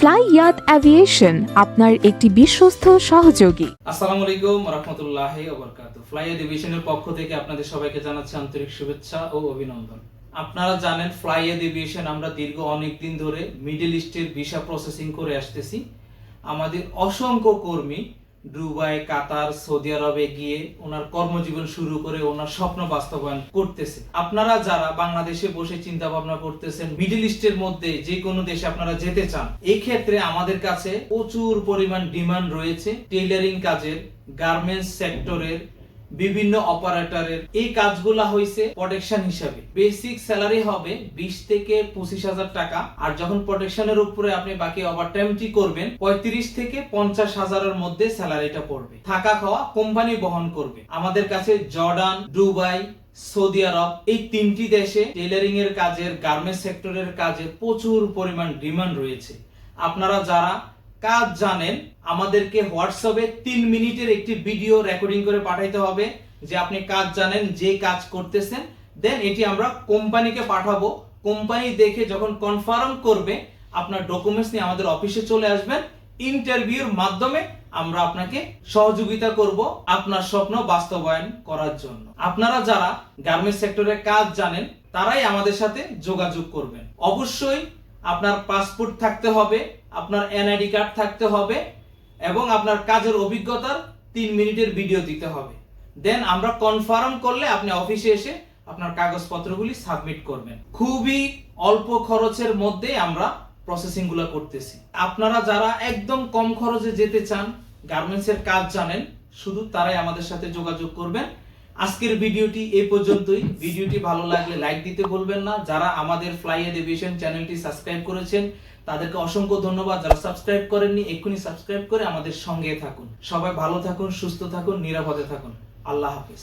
Fly ইয়াত aviation আপনার একটি বিশ্বস্ত সহযোগী। আসসালামু আলাইকুম রাহমাতুল্লাহি ওয়া বারাকাতুহু। ফ্লাই ডিভিশনের পক্ষ থেকে আপনাদের সবাইকে জানাচ্ছি আন্তরিক শুভেচ্ছা ও অভিনন্দন। আপনারা জানেন ফ্লাই ডিভিশন আমরা দীর্ঘ অনেক দিন ধরে মিডল ইস্টের ভিসা প্রসেসিং করে আসতেছি। আমাদের অসংখ্য কর্মী দুবাই, কাতার, সৌদি আরবে গিয়ে ওনার কর্মজীবন শুরু করে ওনার স্বপ্ন বাস্তবায়ন করতেছে। আপনারা যারা বাংলাদেশে বসে চিন্তা ভাবনা করতেছেন মিডিল ইস্টের মধ্যে যে কোনো দেশে আপনারা যেতে চান এই ক্ষেত্রে আমাদের কাছে প্রচুর পরিমাণ ডিমান্ড রয়েছে টেইলারিং কাজের গার্মেন্টস সেক্টরের বিভিন্ন অপারেটরের। এই কাজগুলা হইছে প্রোটেকশন হিসাবে। বেসিক স্যালারি হবে বিশ থেকে পঁচিশ হাজার টাকা। আর যখন প্রোটেকশনের উপরে আপনি বাকি ওভারটাইমটি করবেন, পঁয়ত্রিশ থেকে পঞ্চাশ হাজারের মধ্যে স্যালারিটা পড়বে। থাকা খাওয়া কোম্পানি বহন করবে। আমাদের কাছে জর্ডান, দুবাই, সৌদি আরব এই তিনটি দেশে টেলারিং এর কাজের গার্মেন্টস সেক্টরের কাজে প্রচুর পরিমাণ ডিমান্ড রয়েছে। আপনারা যারা কাজ জানেন, আমাদেরকে হোয়াটসঅ্যাপে তিন মিনিটের একটি ভিডিও রেকর্ডিং করে পাঠাইতে হবে, যে আপনি কাজ জানেন, যে কাজ করতেছেন, দেন এটি আমরা কোম্পানিকে পাঠাবো। কোম্পানি দেখে যখন কনফার্ম করবে, আপনার ডকুমেন্টস নিয়ে আমাদের অফিসে চলে আসবেন, ইন্টারভিউর মাধ্যমে আমরা আপনাকে সহযোগিতা করব আপনার স্বপ্ন বাস্তবায়ন করার জন্য। আপনারা যারা গার্মেন্টস সেক্টরে কাজ জানেন, তারাই আমাদের সাথে যোগাযোগ করবেন। অবশ্যই আপনার পাসপোর্ট থাকতে হবে, আপনার এনআইডি কার্ড থাকতে হবে, এবং আপনার কাজের অভিজ্ঞতার তিন মিনিটের ভিডিও দিতে হবে। দেন আমরা কনফার্ম করলে আপনি অফিসে এসে আপনার কাগজপত্রগুলি সাবমিট করবেন। খুবই অল্প খরচের মধ্যে আমরা প্রসেসিংগুলো করতেছি। আপনারা যারা একদম কম খরচে যেতে চান গার্মেন্টস এর কাজ জানেন, শুধু তারাই আমাদের সাথে যোগাযোগ করবেন। আজকের ভিডিওটি এ পর্যন্তই। ভিডিওটি ভালো লাগলে লাইক দিতে বলবেন না। যারা আমাদের ফ্লাই এডিভিশন চ্যানেলটি সাবস্ক্রাইব করেছেন, তাদেরকে অসংখ্য ধন্যবাদ। যারা সাবস্ক্রাইব করেননি, এক্ষুনি সাবস্ক্রাইব করে আমাদের সঙ্গে থাকুন। সবাই ভালো থাকুন, সুস্থ থাকুন, নিরাপদে থাকুন। আল্লাহ হাফিজ।